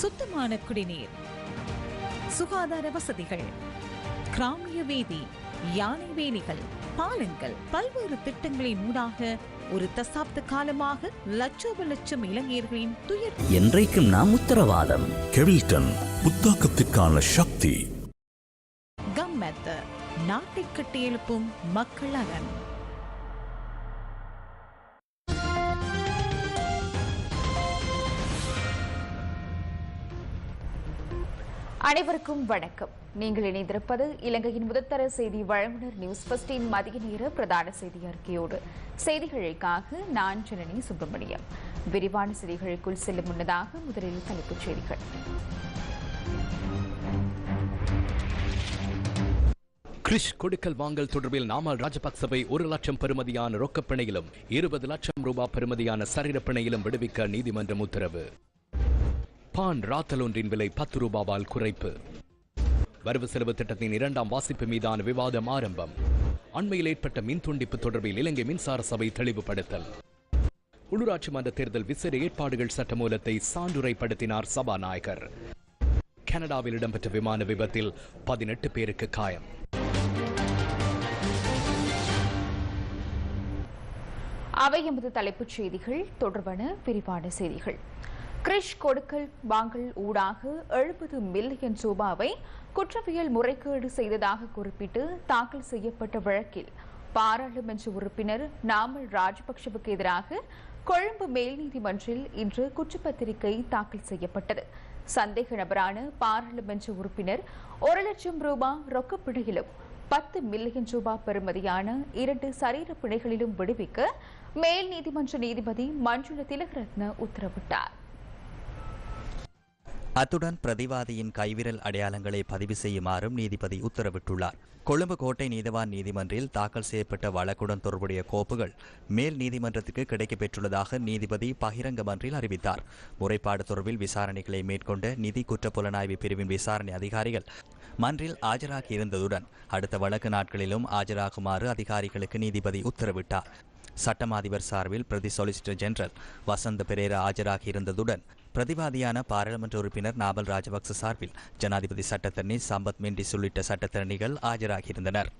சுத்தமான குடிநீர். சுகாதார வசதிகள். கிராமிய வீதி யானை வேலிகள் பாலங்கள் பல்வேறு திட்டங்களின் ஊடாக ஒரு தசாப்த காலமாக லட்சோப லட்சம் இளைஞர்களின் துயர். என்றைக்கும் நாம் உத்தரவாதம். கெவில்டன் புத்தாக்கத்திற்கான சக்தி. கம்மெத்த நாட்டை கட்டியெழுப்பும் மக்கள் அரண் அனைவருக்கும் வணக்கம். நீங்கள் இணைந்திருப்பது இலங்கையின் முதற்தர செய்தி வழங்குனர் நியூஸ் பஸ்டின் மதிய நேர பிரதான செய்தி அறிக்கையோடு. செய்திகளுக்காக நான் ஜனனி சுப்பிரமணியம். விரிவான செய்திகளுக்குள் செல்லும் முன்னதாக முதலில் தலைப்புச் செய்திகள். கிரிஷ் கொடுக்கல் வாங்கல் தொடர்பில் நாமல் ராஜபக்சவை ஒரு லட்சம் பெறுமதியான ரொக்கப்பிணையிலும் இருபது லட்சம் ரூபாய் பெறுமதியான சரீரப்பிணையிலும் விடுவிக்க நீதிமன்றம் உத்தரவு. பான் ராத்தலொன்றின் விலை பத்து ரூபாவால் குறைப்பு. வரவு செலவு திட்டத்தின் இரண்டாம் வாசிப்பு மீதான விவாதம் ஆரம்பம். அண்மையில் ஏற்பட்ட மின் துண்டிப்பு தொடர்பில் இலங்கை மின்சார சபை தெளிவுபடுத்தல். உள்ளூராட்சி மன்ற தேர்தல் விசேட ஏற்பாடுகள் சட்டமூலத்தை சான்றுரைப்படுத்தினார் சபாநாயகர். கனடாவில் இடம்பெற்ற விமான விபத்தில் பதினெட்டு பேருக்கு காயம். அவை எமது தலைப்புச் செய்திகள். தொடர்பான விரிவான செய்திகள். கிரிஷ் கொடுக்கல் வாங்கல் ஊடாக எழுபது மில்லியன் ரூபாவை குற்றவியல் முறைகேடு செய்ததாக குறிப்பிட்டு தாக்கல் செய்யப்பட்ட வழக்கில் பாராளுமன்ற உறுப்பினர் நாமல் ராஜபக்சவுக்கு எதிராக கொழும்பு மேல் நீதிமன்றில் இன்று குற்றப்பத்திரிகை தாக்கல் செய்யப்பட்டது. சந்தேக நபரான பாராளுமன்ற உறுப்பினர் ஒரு லட்சம் ரூபாய் ரொக்கப்பிணையிலும் பத்து மில்லியன் ரூபாய் பெறுமதியான இரண்டு சரீர பிணைகளிலும் விடுவிக்க மேல் நீதிமன்ற நீதிபதி மஞ்சுள திலகரத்ன உத்தரவிட்டார். அத்துடன் பிரதிவாதியின் கைவிரல் அடையாளங்களை பதிவு செய்யுமாறும் நீதிபதி உத்தரவிட்டுள்ளார். கொழும்பு கோட்டை நீதவான் நீதிமன்றில் தாக்கல் செய்யப்பட்ட வழக்குடன் தொடர்புடைய கோப்புகள் மேல் நீதிமன்றத்துக்கு கிடைக்கப்பெற்றுள்ளதாக நீதிபதி பகிரங்கமன்றில் அறிவித்தார். முறைப்பாடு தொடர்பில் விசாரணைகளை மேற்கொண்ட நிதி குற்றப்புலனாய்வு பிரிவின் விசாரணை அதிகாரிகள் மன்றில் ஆஜராகியிருந்ததுடன் அடுத்த வழக்கு நாட்களிலும் ஆஜராகுமாறு அதிகாரிகளுக்கு நீதிபதி உத்தரவிட்டார். சட்டமாதிபர் சார்பில் பிரதி சொலிசிட்டர் ஜெனரல் வசந்த பெரேரா ஆஜராகியிருந்ததுடன் பிரதிவாதியான பாராளுமன்ற உறுப்பினர் நாபல் ராஜபக்ச சார்பில் ஜனாதிபதி சட்டத்தரணி சம்பத் மெண்டிஸ் உள்ளிட்ட சட்டத்தரணிகள் ஆஜராகியிருந்தனர்.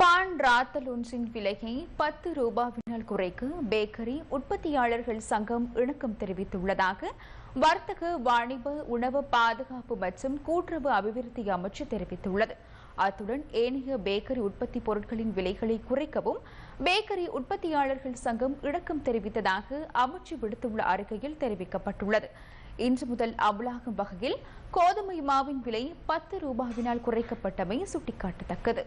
பான் ராத்தல் ஒன்றின் விலையை பத்து ரூபாவினால் குறைக்க பேக்கரி உற்பத்தியாளர்கள் சங்கம் இணக்கம் தெரிவித்துள்ளதாக வர்த்தக வாணிப உணவு பாதுகாப்பு மற்றும் கூட்டுறவு அபிவிருத்தி அமைச்சு தெரிவித்துள்ளது. அத்துடன் ஏனைய பேக்கரி உற்பத்தி பொருட்களின் விலைகளை குறைக்கவும் பேக்கரி உற்பத்தியாளர்கள் சங்கம் இணக்கம் தெரிவித்ததாக அமைச்சு விடுத்துள்ள அறிக்கையில் தெரிவிக்கப்பட்டுள்ளது. இன்று முதல் அமலாகும் வகையில் கோதுமை மாவின் விலை பத்து ரூபாவினால் குறைக்கப்பட்டமை சுட்டிக்காட்டத்தக்கது.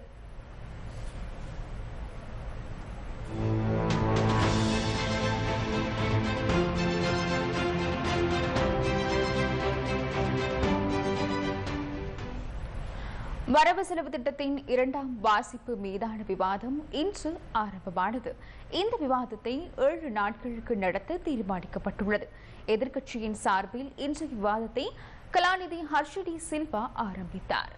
வரவு செலவு திட்டத்தின் இரண்டாம் வாசிப்பு மீதான விவாதம் இன்று ஆரம்பமானது. இந்த விவாதத்தை ஏழு நாட்களுக்கு நடத்த தீர்மானிக்கப்பட்டுள்ளது. எதிர்க்கட்சியின் சார்பில் இன்றைய விவாதத்தை கலாநிதி ஹர்ஷடி சில்வா ஆரம்பித்தார்.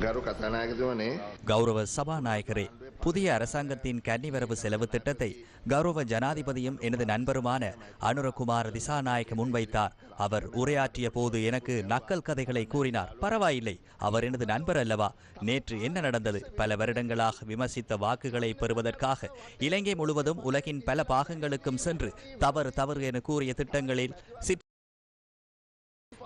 ගරු කතානායකතුවනේ கௌரவ சபாநாயகரே புதிய அரசாங்கத்தின் கன்னிவரவு செலவு திட்டத்தை கௌரவ ஜனாதிபதியும் எனது நண்பருமான அனுரகுமார் திசாநாயக்க முன்வைத்தார் அவர் உரையாற்றிய போது எனக்கு நக்கல் கதைகளை கூறினார் பரவாயில்லை அவர் எனது நண்பர் அல்லவா நேற்று என்ன நடந்தது பல வருடங்களாக விமர்சித்த வாக்குகளை பெறுவதற்காக இலங்கை முழுவதும் உலகின் பல பாகங்களுக்கும் சென்று தவறு தவறு என கூறிய திட்டங்களில் சிற்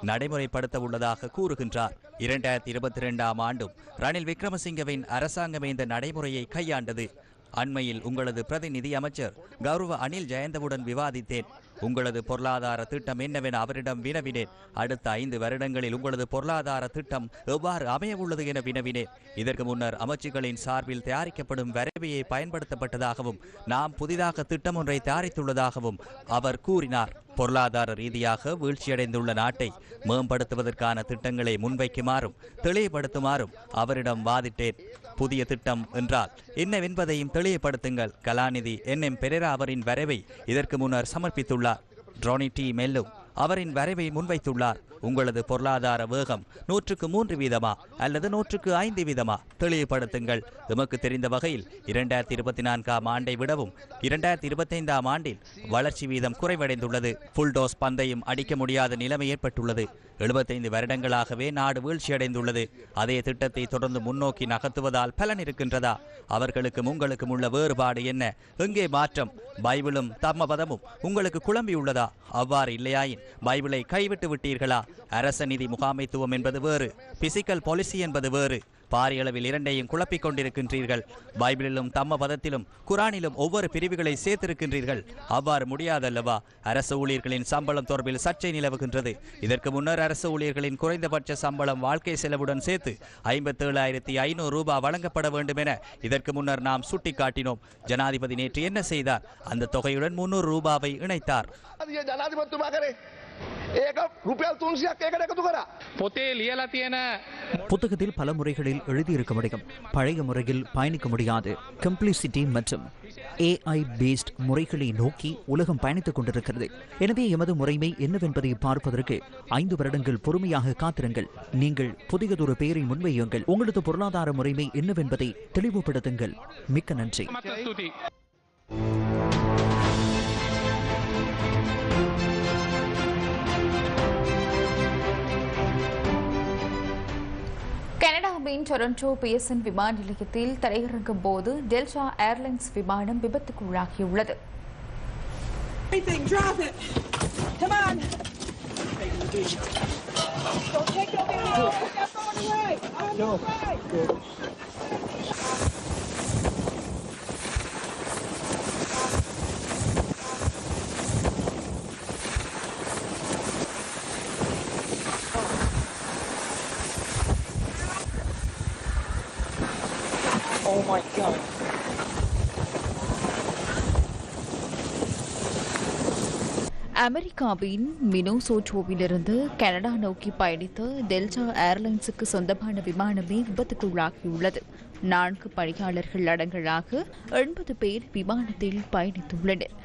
நடைமுறைப்படுத்த உள்ளதாக கூறுகின்றார். இரண்டாயிரத்தி இருபத்தி இரண்டாம் ஆண்டும் ரணில் விக்ரமசிங்கவின் அரசாங்கமே இந்த நடைமுறையை கையாண்டது. அண்மையில் உங்களது பிரதிநிதி அமைச்சர் கௌரவ அனில் ஜெயந்தவுடன் விவாதித்தேன். உங்களது பொருளாதார திட்டம் என்னவென அவரிடம் வினவினேன். அடுத்த ஐந்து வருடங்களில் உங்களது பொருளாதார திட்டம் எவ்வாறு அமையவுள்ளது என வினவினேன். இதற்கு முன்னர் அமைச்சுகளின் சார்பில் தயாரிக்கப்படும் வரைவையை பயன்படுத்தப்பட்டதாகவும் நாம் புதிதாக திட்டம் ஒன்றை தயாரித்துள்ளதாகவும் அவர் கூறினார். பொருளாதார ரீதியாக வீழ்ச்சியடைந்துள்ள நாட்டை மேம்படுத்துவதற்கான திட்டங்களை முன்வைக்குமாறும் தெளிவுபடுத்துமாறும் அவரிடம் வாதிட்டேன். புதிய திட்டம் என்றால் என்னவென்பதையும் தெளிவுபடுத்துங்கள். கலாநிதி என். எம். பெரேரா அவரின் வரைவை இதற்கு முன்னர் சமர்ப்பித்துள்ளார். ட்ரோனி டி மெல்லோ அவரின் வரைவை முன்வைத்துள்ளார். உங்களது பொருளாதார வேகம் நூற்றுக்கு மூன்று வீதமா அல்லது நூற்றுக்கு ஐந்து வீதமா? தெளிவுபடுத்துங்கள். எமக்கு தெரிந்த வகையில் இரண்டாயிரத்தி இருபத்தி நான்காம் ஆண்டை விடவும் இரண்டாயிரத்தி இருபத்தைந்தாம் ஆண்டில் வளர்ச்சி வீதம் குறைவடைந்துள்ளது. புல்டோஸ் பந்தையும் அடிக்க முடியாத நிலைமை ஏற்பட்டுள்ளது. எழுபத்தைந்து வருடங்களாகவே நாடு வீழ்ச்சியடைந்துள்ளது. அதே திட்டத்தை தொடர்ந்து முன்னோக்கி நகர்த்துவதால் பலன் இருக்கின்றதா? அவர்களுக்கும் உங்களுக்கும் உள்ள வேறுபாடு என்ன? எங்கே மாற்றம்? பைபிளும் தர்மபதமும் உங்களுக்கு குழம்பியுள்ளதா? அவ்வாறு இல்லையாயின் பைபிளை கைவிட்டு விட்டீர்களா? அரச நிதி முகாமைத்துவம் என்பது வேறு பிசிக்கல் பாலிசி என்பது வேறு பாரியளவில் இரண்டையும் குழப்பிக் கொண்டிருக்கின்றீர்கள். பைபிளிலும் தம்ம பதத்திலும் குரானிலும் ஒவ்வொரு பிரிவுகளை சேர்த்திருக்கின்றீர்கள். அவ்வாறு முடியாதல்லவா? அரசு ஊழியர்களின் சம்பளம் தொடர்பில் சர்ச்சை நிலவுகின்றது. இதற்கு முன்னர் அரசு ஊழியர்களின் குறைந்தபட்ச சம்பளம் வாழ்க்கை செலவுடன் சேர்த்து ஐம்பத்தேழு ஆயிரத்தி ஐநூறு ரூபாய் வழங்கப்பட வேண்டும் என இதற்கு முன்னர் நாம் சுட்டிக்காட்டினோம். ஜனாதிபதி நேற்று என்ன செய்தார்? அந்த தொகையுடன் முன்னூறு ரூபாவை இணைத்தார். ඒක රුපියල් තුන්සියක් ඒකට එකතු කරා පොතේ ලියලා තියෙන புத்தகத்தில் பல முறைகளில் எழுதியிருக்க முடியும் பழைய முறையில் பயணிக்க முடியாது கம்ப்ளிசிட்டி மற்றும் ஏஐ பேஸ்ட் முறைகளை நோக்கி உலகம் பயணித்துக் கொண்டிருக்கிறது எனவே எமது முறைமை என்னவென்பதை பார்ப்பதற்கு ஐந்து வருடங்கள் பொறுமையாக காத்திருங்கள் நீங்கள் புதியதொரு பெயரை முன்வையுங்கள் உங்களது பொருளாதார முறைமை என்னவென்பதை தெளிவுபடுத்துங்கள் மிக்க நன்றி கனடாவின் டொரண்டோ பிஎஸ்என் விமான நிலையத்தில் தரையிறங்கும் போது டெல்டா ஏர்லைன்ஸ் விமானம் விபத்துக்குள்ளாகியுள்ளது Everything, drop it. அமெரிக்காவின் மினோசோட்டோவிலிருந்து கனடா நோக்கி பயணித்த டெல்டா ஏர்லைன்ஸுக்கு சொந்தமான விமானமே விபத்துக்குள்ளாகியுள்ளது. நான்கு பணியாளர்கள் அடங்கலாக எண்பது பேர் விமானத்தில் பயணித்துள்ளனர்.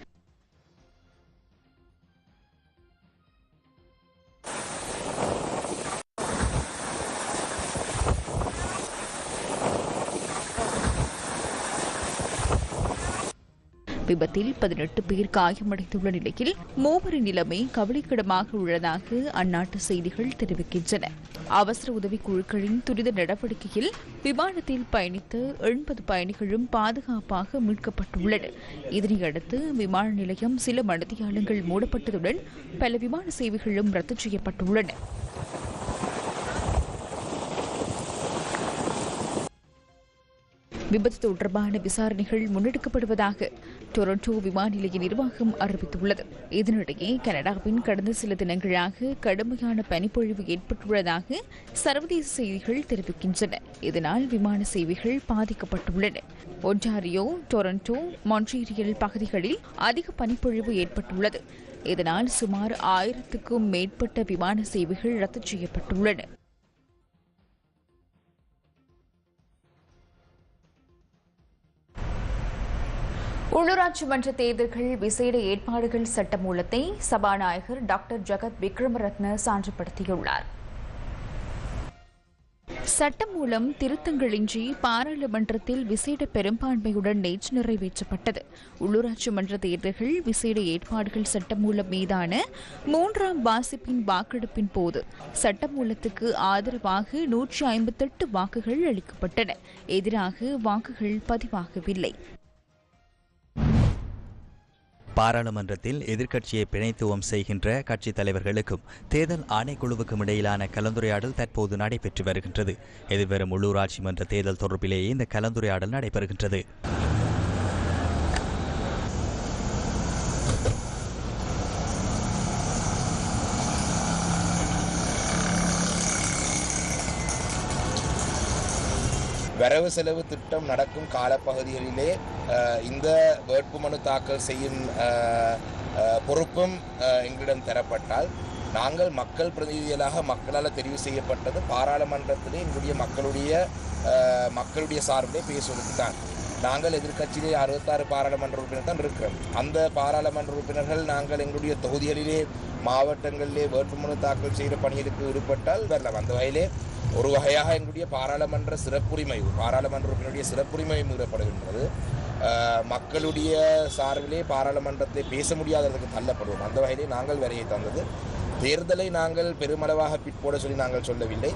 விபத்தில் பதினெட்டு பேர் காயமடைந்துள்ள நிலையில் மூவரின் நிலைமை கவலைக்கிடமாக உள்ளதாக அந்நாட்டு செய்திகள் தெரிவிக்கின்றன. அவசர உதவி குழுக்களின் துரித நடவடிக்கையில் விமானத்தில் பயணித்த எண்பது பயணிகளும் பாதுகாப்பாக மீட்கப்பட்டுள்ளனர். இதனையடுத்து விமான நிலையம் சில மனதியாளங்கள் மூடப்பட்டதுடன் பல விமான சேவைகளும் ரத்து செய்யப்பட்டுள்ளன. விபத்து தொடர்பான விசாரணைகள் முன்னெடுக்கப்படுவதாக டொரண்டோ விமான நிலைய நிர்வாகம் அறிவித்துள்ளது. இதனிடையே கனடாவின் கடந்த சில தினங்களாக கடுமையான பனிப்பொழிவு ஏற்பட்டுள்ளதாக சர்வதேச செய்திகள் தெரிவிக்கின்றன. இதனால் விமான சேவைகள் பாதிக்கப்பட்டுள்ளன. ஒன்டாரியோ டொரண்டோ மான்ட்ரீரியல் பகுதிகளில் அதிக பனிப்பொழிவு ஏற்பட்டுள்ளது. இதனால் சுமார் ஆயிரத்துக்கும் மேற்பட்ட விமான சேவைகள் ரத்து செய்யப்பட்டுள்ளன. உள்ளூராட்சி மன்ற தேர்தல்கள் விசேட ஏற்பாடுகள் சட்டமூலத்தை சபாநாயகர் டாக்டர் ஜெகத் விக்ரமரத்ன சான்றுபடுத்தியுள்ளார். சட்டமூலம் திருத்தங்களின்றி பாராளுமன்றத்தில் விசேட பெரும்பான்மையுடன் நேற்று நிறைவேற்றப்பட்டது. உள்ளூராட்சி மன்ற தேர்தல்கள் விசேட ஏற்பாடுகள் சட்டமூலம் மீதான மூன்றாம் வாசிப்பின் வாக்கெடுப்பின் போது சட்டமூலத்துக்கு ஆதரவாக நூற்றி ஐம்பத்தெட்டு வாக்குகள் அளிக்கப்பட்டன. எதிராக வாக்குகள் பதிவாகவில்லை. பாராளுமன்றத்தில் எதிர்க்கட்சியை பிணைத்துவம் செய்கின்ற கட்சித் தலைவர்களுக்கும் தேர்தல் ஆணைக்குழுவுக்கும் இடையிலான கலந்துரையாடல் தற்போது நடைபெற்று வருகின்றது. எதிர்வரும் உள்ளூராட்சி மன்ற தேர்தல் தொடர்பிலேயே இந்த கலந்துரையாடல் நடைபெறுகின்றது. வரவு செலவு திட்டம் நடக்கும் காலப்பகுதிகளிலே இந்த வேட்புமனு தாக்கல் செய்யும் பொறுப்பும் எங்களிடம் தரப்பட்டால் நாங்கள் மக்கள் பிரதிநிதிகளாக மக்களால் தெரிவு செய்யப்பட்டது பாராளுமன்றத்திலே எங்களுடைய மக்களுடைய மக்களுடைய சார்பிலே பேசுவதற்கு தான் நாங்கள் எதிர்க்கட்சியிலே அறுபத்தாறு பாராளுமன்ற உறுப்பினர் தான் இருக்கிறோம். அந்த பாராளுமன்ற உறுப்பினர்கள் நாங்கள் எங்களுடைய தொகுதிகளிலே மாவட்டங்களிலே வேட்புமனு தாக்கல் செய்கிற பணிகளுக்கு ஈடுபட்டால் வரலாம். அந்த வகையிலே ஒரு வகையாக எங்களுடைய பாராளுமன்ற சிறப்புரிமை பாராளுமன்ற உறுப்பினருடைய சிறப்புரிமை மீறப்படுகின்றது. மக்களுடைய சார்பிலே பாராளுமன்றத்தை பேச முடியாததற்கு தள்ளப்படுவோம். அந்த வகையிலே நாங்கள் வரையை தந்தது. தேர்தலை நாங்கள் பெருமளவாக பிற்போட சொல்லி நாங்கள் சொல்லவில்லை.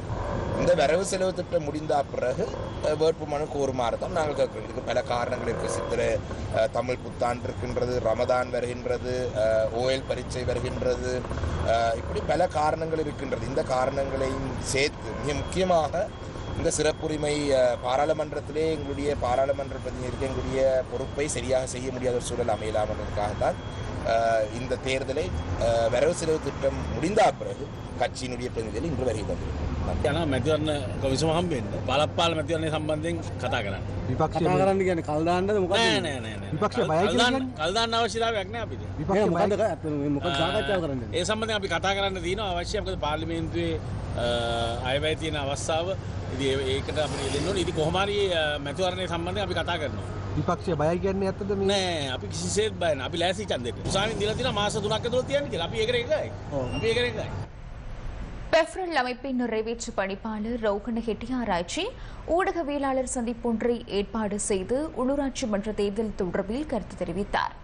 இந்த வரவு செலவு திட்டம் முடிந்த பிறகு வேட்புமனு கோருமாறு தான் நாங்கள் கேட்கிறோம். இதுக்கு பல காரணங்கள் இருக்குது சித்திரை தமிழ் புத்தாண்டு இருக்கின்றது ரமதான் வருகின்றது ஓஎல் பரீட்சை வருகின்றது இப்படி பல காரணங்கள் இருக்கின்றது. இந்த காரணங்களையும் சேர்த்து மிக முக்கியமாக இந்த சிறப்புரிமை பாராளுமன்றத்திலே எங்களுடைய பாராளுமன்ற பிரதிநிதிக்கு எங்களுடைய பொறுப்பை சரியாக செய்ய முடியாத ஒரு சூழல் அமையலாமன்றதுக்காகத்தான் இந்த தேர்தலை வரவு செலவு திட்டம் முடிந்த பிறகு கட்சியினுடைய பிரதிநிதிகள் இன்று வருகிறது යන මැතිවරණ කොවිසම හම්බෙන්න්න බලප්පාල මැතිවරණය සම්බන්ධයෙන් කතා කරන්න. විපක්ෂ කතා කරන්න කියන කල්දාන්නද මොකද නෑ නෑ නෑ නෑ. විපක්ෂය බයයි කල්දාන්න- කියන්නේ? කල්දාන්න අවශ්‍යතාවයක් නෑ අපිට. විපක්ෂ මොකද මොකද සාකච්ඡා කරන්නේ ඒ සම්බන්ධ අපි කතා කරන්න දීන අවශ්‍යයකද පාර්ලිමේන්තුවේ අයවැයි තියෙන අවස්ථාව. ඉදි ඒකට අප දෙන්න ඉදි කොහමරි මැතිවරණය සම්බන්ධය අපි කතා කරනවා. විපක්ෂය බයයි කියන්නේ ඇත්තද මේ? නෑ අපි කිසිසේත් බයන අපි ලෑසි චන්දෙට උසානි දිලතින මාස තුනක් තුළ තියන කියලා. අපි ඒකර එකයි. අපි ඒකර එකයි பெப்ரல் அமைப்பின் நிறைவேற்று பணிப்பாளர் ரோகண ஹெட்டியாராய்ச்சி ஊடகவியலாளர் சந்திப்பொன்றை ஏற்பாடு செய்து உள்ளூராட்சி மன்ற தேர்தல் தொடர்பில் கருத்து தெரிவித்தார்.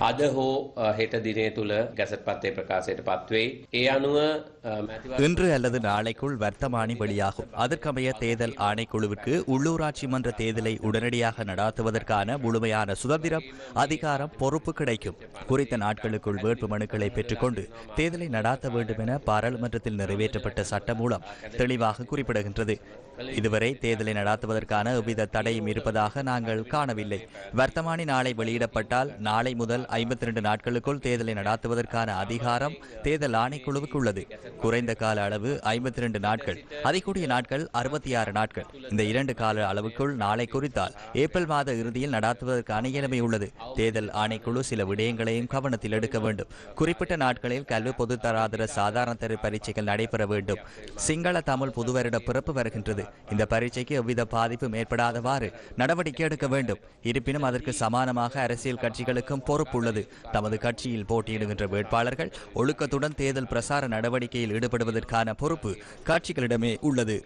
අද හෝ අ, හෙට දිනය තුළ ගැසට පත්තේ ප්‍රකාශයට පත්වෙයි. ඒ අනුව අ, මැතිවරණ இன்று அல்லது நாளைக்குள் வர்த்தமானி வெளியாகும் அதற்கமைய தேர்தல் ஆணைக்குழுவிற்கு உள்ளூராட்சி மன்ற தேர்தலை உடனடியாக நடாத்துவதற்கான முழுமையான சுதந்திரம் அதிகாரம் பொறுப்பு கிடைக்கும் குறித்த நாட்களுக்குள் வேட்பு மனுக்களை பெற்றுக்கொண்டு தேர்தலை நடாத்த வேண்டும் என பாராளுமன்றத்தில் நிறைவேற்றப்பட்ட சட்டம் மூலம் தெளிவாக குறிப்பிடுகின்றது இதுவரை தேர்தலை நடாத்துவதற்கான எவ்வித தடையும் இருப்பதாக நாங்கள் காணவில்லை. வர்த்தமானி நாளை வெளியிடப்பட்டால் நாளை முதல் ஐம்பத்தி ரெண்டு நாட்களுக்குள் தேர்தலை நடாத்துவதற்கான அதிகாரம் தேர்தல் ஆணைக்குழுவுக்கு உள்ளது. குறைந்த கால அளவு ஐம்பத்தி ரெண்டு நாட்கள். அதிகூடிய நாட்கள் அறுபத்தி ஆறு நாட்கள். இந்த இரண்டு கால அளவுக்குள் நாளை குறித்தால் ஏப்ரல் மாத இறுதியில் நடாத்துவதற்கான இயலமை உள்ளது. தேர்தல் ஆணைக்குழு சில விடயங்களையும் கவனத்தில் எடுக்க வேண்டும். குறிப்பிட்ட நாட்களில் கல்வி பொது சாதாரண தர பரீட்சைகள் நடைபெற வேண்டும். சிங்கள தமிழ் புது வருட பிறப்பு வருகின்றது. இந்த பரீட்சைக்கு எவ்வித பாதிப்பும் ஏற்படாதவாறு நடவடிக்கை எடுக்க வேண்டும். இருப்பினும் அதற்கு சமானமாக அரசியல் கட்சிகளுக்கும் பொறுப்புள்ளது. தமது கட்சியில் போட்டியிடுகின்ற வேட்பாளர்கள் ஒழுக்கத்துடன் தேர்தல் பிரசார நடவடிக்கையில் ஈடுபடுவதற்கான பொறுப்பு கட்சிகளிடமே உள்ளது.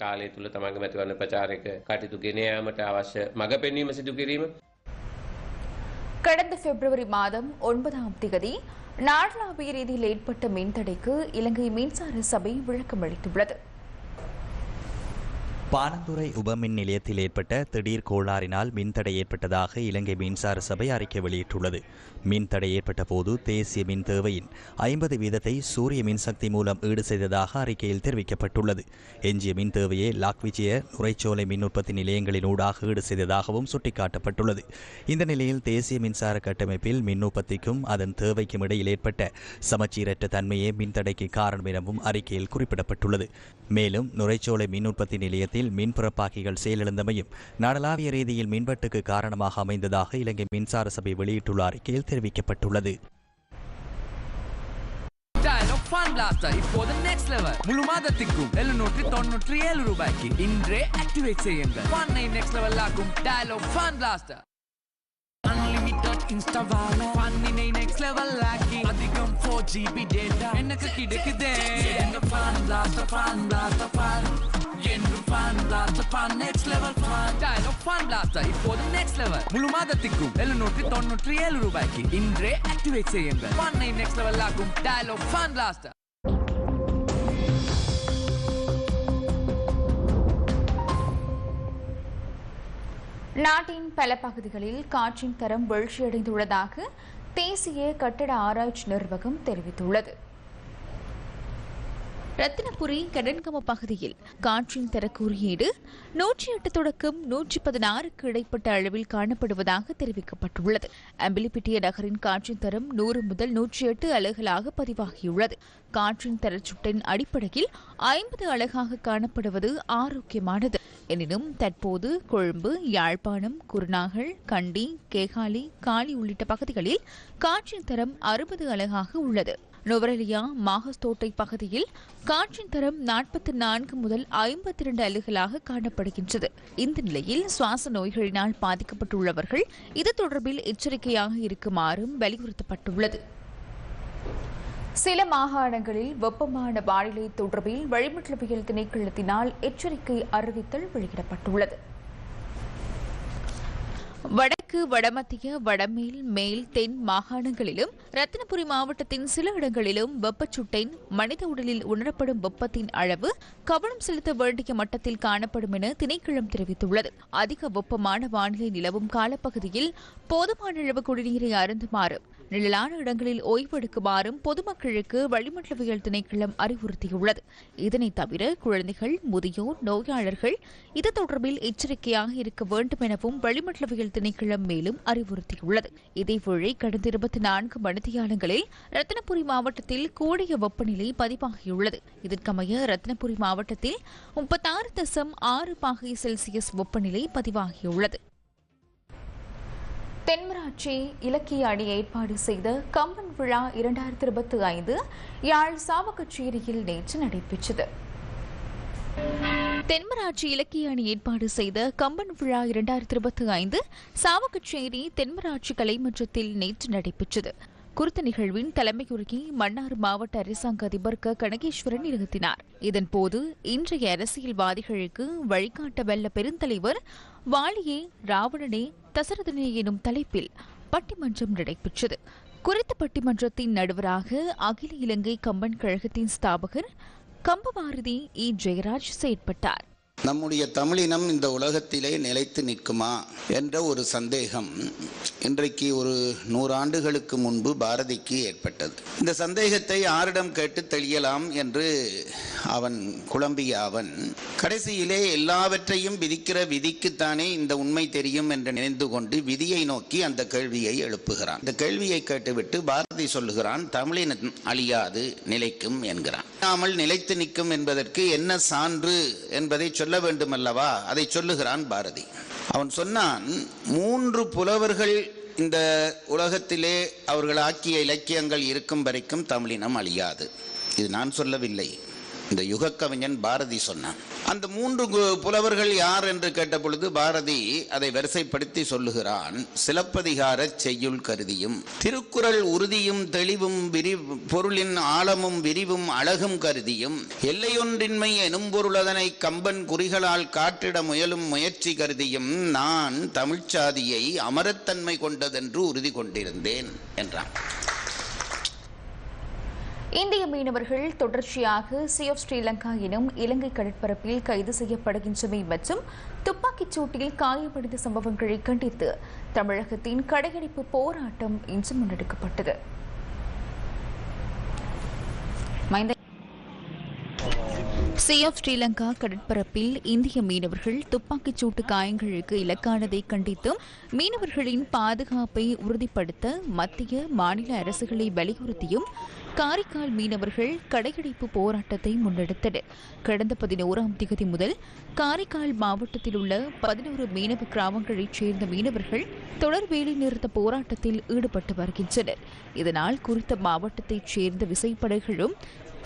கடந்த பிப்ரவரி மாதம் ஒன்பதாம் தேதி நாடளாவிய ரீதியில் ஏற்பட்ட மின்தடைக்கு இலங்கை மின்சார சபை விளக்கம் அளித்துள்ளது பானந்துறை உபமின் நிலையத்தில் ஏற்பட்ட திடீர் கோளாறினால் மின்தடை ஏற்பட்டதாக இலங்கை மின்சார சபை அறிக்கை வெளியிட்டுள்ளது. மின் தடை ஏற்பட்ட போது தேசிய மின் தேவையின் ஐம்பது வீதத்தை சூரிய மின்சக்தி மூலம் ஈடு செய்ததாக அறிக்கையில் தெரிவிக்கப்பட்டுள்ளது. எஞ்சிய மின் தேவையை லாக்விஜய நுரைச்சோலை மின் உற்பத்தி நிலையங்களின் ஊடாக ஈடு செய்ததாகவும் சுட்டிக்காட்டப்பட்டுள்ளது. இந்த நிலையில் தேசிய மின்சார கட்டமைப்பில் மின் உற்பத்திக்கும் அதன் தேவைக்கும் இடையில் ஏற்பட்ட சமச்சீரற்ற தன்மையே மின்தடைக்கு காரணம் எனவும் அறிக்கையில் குறிப்பிடப்பட்டுள்ளது. மேலும் நுரைச்சோலை மின் உற்பத்தி நிலையத்தில் மின் புறப்பாக்கிகள் செயலிழந்தமையும் நாடளாவிய ரீதியில் மின்வெட்டுக்கு காரணமாக அமைந்ததாக இலங்கை மின்சார சபை வெளியிட்டுள்ள அறிக்கையில் தெரிவிக்கப்பட்டுள்ளது. Dialog Fun இப்போது நெக்ஸ்ட் லெவல் முழு மாதத்திற்கும் எழுநூற்றி தொண்ணூற்றி ஏழு ரூபாய்க்கு இன்றே ஆக்டிவேட் செய்யுங்கள். ஃபன்னை நெக்ஸ்ட் லெவல் ஆக்கும் அன்லிமிட்டட் பண்ணினை நெக்ஸ்ட் லெவல் ஆக்கி அதிகம் ஃபோர் ஜிபி டேட்டா எனக்கு கிடைக்குதே. எங்க fun blaster fun blaster fun என்று fun blaster fun next level fun Dialog fun blaster இப்போது நெக்ஸ்ட் லெவல் முழு மாதத்திற்கும் எழுநூற்றி தொண்ணூற்றி ஏழு ரூபாய்க்கு இன்றே ஆக்டிவேட் செய்யுங்கள். ஃபன்னை நெக்ஸ்ட் லெவல் ஆக்கும் டயலாக் ஃபன் நாட்டின் பல பகுதிகளில் காற்றின் தரம் வீழ்ச்சியடைந்துள்ளதாக தேசிய கட்டட ஆராய்ச்சி நிர்வாகம் தெரிவித்துள்ளது. ரத்தினபுரி கடன்கம பகுதியில் காற்றின் தர குறியீடு நூற்றி எட்டு தொடக்கம் நூற்றி பதினாறுக்கு இடைப்பட்ட அளவில் காணப்படுவதாக தெரிவிக்கப்பட்டுள்ளது. அம்பிலிப்பிட்டிய நகரின் காற்றின் தரம் நூறு முதல் நூற்றி எட்டு அலகுகளாக பதிவாகியுள்ளது. காற்றின் தரச்சுட்டின் அடிப்படையில் ஐம்பது அலகாக காணப்படுவது ஆரோக்கியமானது. எனினும் தற்போது கொழும்பு யாழ்ப்பாணம் குருநாகல் கண்டி கேகாலி காலி உள்ளிட்ட பகுதிகளில் காற்றின் தரம் அறுபது அலகாக உள்ளது. நுவரெலியா மாகஸ்தோட்டை பகுதியில் காற்றின் தரம் நாற்பத்தி நான்கு முதல் ஐம்பத்தி இரண்டு அலுகளாக காணப்படுகின்றது. இந்த நிலையில் சுவாச நோய்களினால் பாதிக்கப்பட்டுள்ளவர்கள் இது தொடர்பில் எச்சரிக்கையாக இருக்குமாறும் வலியுறுத்தப்பட்டுள்ளது. சில மாகாணங்களில் வெப்பமான வானிலை தொடர்பில் வளிமண்டலவியல் திணைக்களத்தினால் எச்சரிக்கை அறிவித்தல் வெளியிடப்பட்டுள்ளது. வடக்கு வடமத்திய வடமேல் மேல் தென் மாகாணங்களிலும் ரத்தினபுரி மாவட்டத்தின் சில இடங்களிலும் வெப்பச்சுட்டின் மனித உடலில் உணரப்படும் வெப்பத்தின் அளவு கவனம் செலுத்த வேண்டிய மட்டத்தில் காணப்படும் என திணைக்களம் தெரிவித்துள்ளது. அதிக வெப்பமான வானிலை நிலவும் காலப்பகுதியில் போதுமான அளவு குடிநீரை அருந்துமாறு நிழலான இடங்களில் ஓய்வெடுக்குமாறும் பொதுமக்களுக்கு வளிமண்டலவியல் திணைக்களம் அறிவுறுத்தியுள்ளது. இதனைத் தவிர குழந்தைகள் முதியோர் நோயாளர்கள் இது தொடர்பில் எச்சரிக்கையாக இருக்க வேண்டும் எனவும் வளிமண்டலவியல் திணைக்களம் மேலும் அறிவுறுத்தியுள்ளது. இதேவேளை கடந்த இருபத்தி நான்கு மணித்தியாலங்களில் ரத்தினபுரி மாவட்டத்தில் கூடிய வெப்பநிலை பதிவாகியுள்ளது. இதற்கமைய ரத்தினபுரி மாவட்டத்தில் முப்பத்தாறு தசம் ஆறு பாகை செல்சியஸ் வெப்பநிலை பதிவாகியுள்ளது. தென்மராட்சி இலக்கிய அணி ஏற்பாடு செய்த கம்பன் விழா இரண்டாயிரத்தி இருபத்தி ஐந்து யாழ் சாவகச்சேரியில் நேற்று நடைபெற்றது. தென்மராட்சி இலக்கிய அணி ஏற்பாடு செய்த கம்பன் விழா இரண்டாயிரத்தி இருபத்தி ஐந்து சாவகச்சேரி தென்மராட்சி கலைமன்றத்தில் நேற்று நடைபெற்றது. குறித்த நிகழ்வின் தலைமையுறுகி மன்னார் மாவட்ட அரசாங்க அதிபர் க. கனகேஸ்வரன் நிகழ்த்தினார் இதன்போது இன்றைய அரசியல்வாதிகளுக்கு வழிகாட்ட வல்ல பெருந்தலைவர் வாலியே ராவணனே தசரதனே எனும் தலைப்பில் பட்டிமன்றம் நடைபெற்றது. குறித்த பட்டிமன்றத்தின் நடுவராக அகில இலங்கை கம்பன் கழகத்தின் ஸ்தாபகர் கம்பபாரதி இ. ஜெயராஜ் செயற்பட்டார். நம்முடைய தமிழினம் இந்த உலகத்திலே நிலைத்து நிற்குமா என்ற ஒரு சந்தேகம் இன்றைக்கு ஒரு நூறாண்டுகளுக்கு முன்பு பாரதிக்கு ஏற்பட்டது. இந்த சந்தேகத்தை ஆரிடம் கேட்டு தெளியலாம் என்று அவன் குழம்பிய அவன் கடைசியிலே எல்லாவற்றையும் விதிக்கிற விதிக்குத்தானே இந்த உண்மை தெரியும் என்று நினைந்து கொண்டு விதியை நோக்கி அந்த கேள்வியை எழுப்புகிறான். இந்த கேள்வியை கேட்டுவிட்டு பாரதி சொல்லுகிறான் தமிழினம் அழியாது நிலைக்கும் என்கிறான். நாமல் நிலைத்து நிற்கும் என்பதற்கு என்ன சான்று என்பதை சொல்ல வேண்டும் அல்லவா அதை சொல்லுகிறான் பாரதி. அவன் சொன்னான் மூன்று புலவர்கள் இந்த உலகத்திலே அவர்கள் ஆக்கிய இலக்கியங்கள் இருக்கும் வரைக்கும் தமிழினம் அழியாது. இது நான் சொல்லவில்லை. இந்த யுகக்கவிஞன் பாரதி சொன்னான். அந்த மூன்று கு- புலவர்கள் யார் என்று கேட்ட பொழுது பாரதி அதை வரிசைப்படுத்தி சொல்லுகிறான். சிலப்பதிகார செய்யுள் கருதியும் திருக்குறள் உறுதியும் தெளிவும் விரி பொருளின் ஆழமும் விரிவும் அழகும் கருதியும் எல்லையொன்றின்மை எனும் பொருளதனை கம்பன் குறிகளால் காட்டிட முயலும் முயற்சி கருதியும் நான் தமிழ்ச்சாதியை அமரத்தன்மை கொண்டதென்று உறுதி கொண்டிருந்தேன் என்றான். இந்திய மீனவர்கள் தொடர்ச்சியாக சி ஆஃப் ஸ்ரீலங்கா எனும் இலங்கை கடற்பரப்பில் கைது செய்யப்படுகின்றமை மற்றும் துப்பாக்கிச் சூட்டில் காயமடைந்த சம்பவங்களை கண்டித்து தமிழகத்தின் கடையடைப்பு போராட்டம் இன்று முன்னெடுக்கப்பட்டது. சி ஆஃப் ஸ்ரீலங்கா கடற்பரப்பில் இந்திய மீனவர்கள் துப்பாக்கிச் சூட்டு காயங்களுக்கு இலக்கானதை கண்டித்தும் மீனவர்களின் பாதுகாப்பை உறுதிப்படுத்த மத்திய மாநில அரசுகளை வலியுறுத்தியும் காரைக்கால் மீனவர்கள் கடையடைப்பு போராட்டத்தை முன்னெடுத்தனர். கடந்த பதினோராம் திகதி முதல் காரைக்கால் மாவட்டத்தில் உள்ள பதினோரு மீனவ கிராமங்களைச் சேர்ந்த மீனவர்கள் தொடர் வேலை நிறுத்த போராட்டத்தில் ஈடுபட்டு வருகின்றனர். இதனால் குறித்த மாவட்டத்தைச் சேர்ந்த விசைப்படைகளும்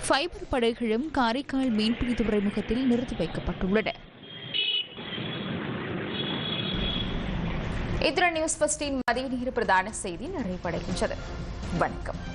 ஃபைபர் படகுகளும் காரைக்கால் மீன்பிடி துறைமுகத்தில் நிறுத்தி வைக்கப்பட்டுள்ளன. இத்துடன் நியூஸ் பஸ்டின் மதிய நேர பிரதான செய்தி நிறைவடைகின்றது. வணக்கம்.